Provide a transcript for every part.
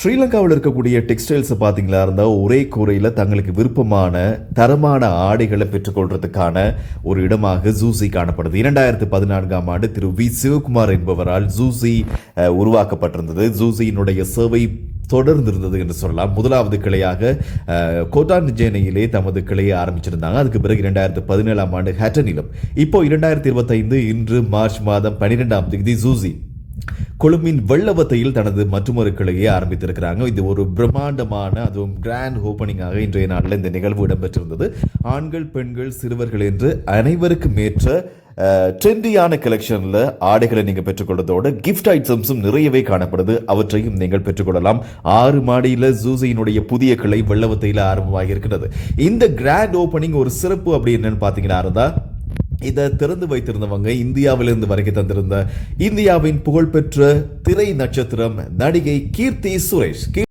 ஸ்ரீலங்காவில் இருக்கக்கூடிய டெக்ஸ்டைல்ஸை பார்த்தீங்களா இருந்தால் ஒரே கூரையில் தங்களுக்கு விருப்பமான தரமான ஆடைகளை பெற்றுக்கொள்றதுக்கான ஒரு இடமாக ஜூசி காணப்படுது. இரண்டாயிரத்து பதினான்காம் ஆண்டு திரு வி. சிவகுமார் என்பவரால் ஜூசி உருவாக்கப்பட்டிருந்தது. ஜூசியினுடைய சேவை தொடர்ந்து இருந்தது என்று சொல்லலாம். முதலாவது கிளையாக கோட்டான் ஜேனையிலே தமது கிளையை ஆரம்பிச்சிருந்தாங்க. அதுக்கு பிறகு இரண்டாயிரத்து பதினேழாம் ஆண்டு ஹேட்டனிலும். இப்போ இரண்டாயிரத்தி இருபத்தைந்து இன்று மார்ச் மாதம் பன்னிரெண்டாம் தேதி ஜூசி. கொழும்பின் வெள்ளவத்தையில் தனது மற்றொரு கிளையை ஆரம்பித்திருக்கிறாங்க. இது ஒரு பிரம்மாண்டமான அதுவும் கிராண்ட் ஓப்பனிங்காக இன்றைய நாளில் இந்த நிகழ்வு இடம்பெற்றிருந்தது. ஆண்கள் பெண்கள் சிறுவர்கள் என்று அனைவருக்கும் ஏற்ற ட்ரெண்டியான கலெக்ஷனில் ஆடைகளை நீங்கள் பெற்றுக்கொள்வதோடு கிஃப்ட் ஐட்டம்ஸும் நிறையவே காணப்படுது. அவற்றையும் நீங்கள் பெற்றுக்கொள்ளலாம் ஆறு மாடியில் ஜூசியினுடைய புதிய கிளை வெள்ளவத்தையில் ஆரம்பமாகி இருக்கிறது இந்த கிராண்ட் ஓப்பனிங் ஒரு சிறப்பு அப்படி என்னன்னு பார்த்தீங்கன்னா இருந்தால் இதை திறந்து வைத்திருந்தவங்க இந்தியாவிலிருந்து வரைக்கும் தந்திருந்த இந்தியாவின் புகழ்பெற்ற திரை நட்சத்திரம் நடிகை கீர்த்தி சுரேஷ்.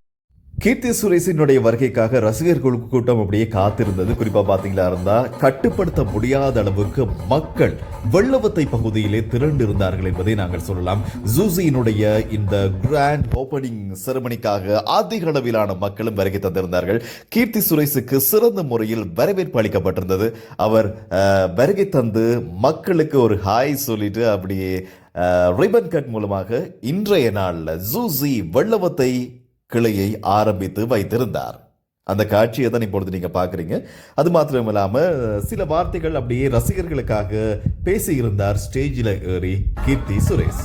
கீர்த்தி சுரேஷினுடைய வருகைக்காக ரசிகர்கள் கூட்டம் அப்படியே காத்திருந்தது. குறிப்பா பாத்தீங்களா இருந்தா கட்டுப்படுத்த முடியாத அளவுக்கு மக்கள் வெள்ளவத்தை பகுதியிலே திரண்டு இருந்தார்கள் என்பதை நாங்கள் சொல்லலாம். ஜூசியினுடைய இந்த கிராண்ட் ஓபனிங் செரமனிக்காக அதிக அளவிலான மக்களும் வருகை தந்திருந்தார்கள். கீர்த்தி சுரேஷுக்கு சிறந்த முறையில் வரவேற்பு அளிக்கப்பட்டிருந்தது. அவர் வருகை தந்து மக்களுக்கு ஒரு ஹாய் சொல்லிட்டு அப்படியே ரிபன் கட் மூலமாக இன்றைய நாளில் ஜூசி வெள்ளவத்தை கிளையை ஆரம்பித்து வைத்திருந்தார். அந்த காட்சியை தான் இப்பொழுது நீங்க பாக்குறீங்க அது மாத்திரம் இல்லாமல் சில வார்த்தைகள் அப்படியே ரசிகர்களுக்காக பேசியிருந்தார் ஸ்டேஜில் ஏறி கீர்த்தி சுரேஷ்.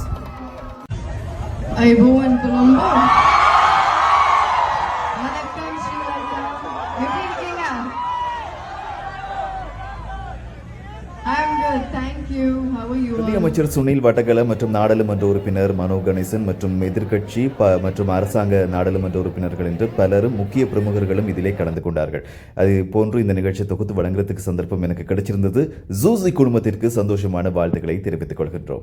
All? அமைச்சர் சுனில் வட்டகல மற்றும் நாடாளுமன்ற உறுப்பினர் மனோ கணேசன் மற்றும் எதிர்க்கட்சி ப- மற்றும் அரசாங்க நாடாளுமன்ற உறுப்பினர்கள் என்று பலரும் முக்கிய பிரமுகர்களும் இதிலே கலந்து கொண்டார்கள். அது போன்று இந்த நிகழ்ச்சி தொகுத்து வழங்குறதுக்கு சந்தர்ப்பம் எனக்கு கிடைச்சிருந்தது. ஜூசி குடும்பத்திற்கு சந்தோஷமான வாழ்த்துக்களை தெரிவித்துக் கொள்கின்றோம்.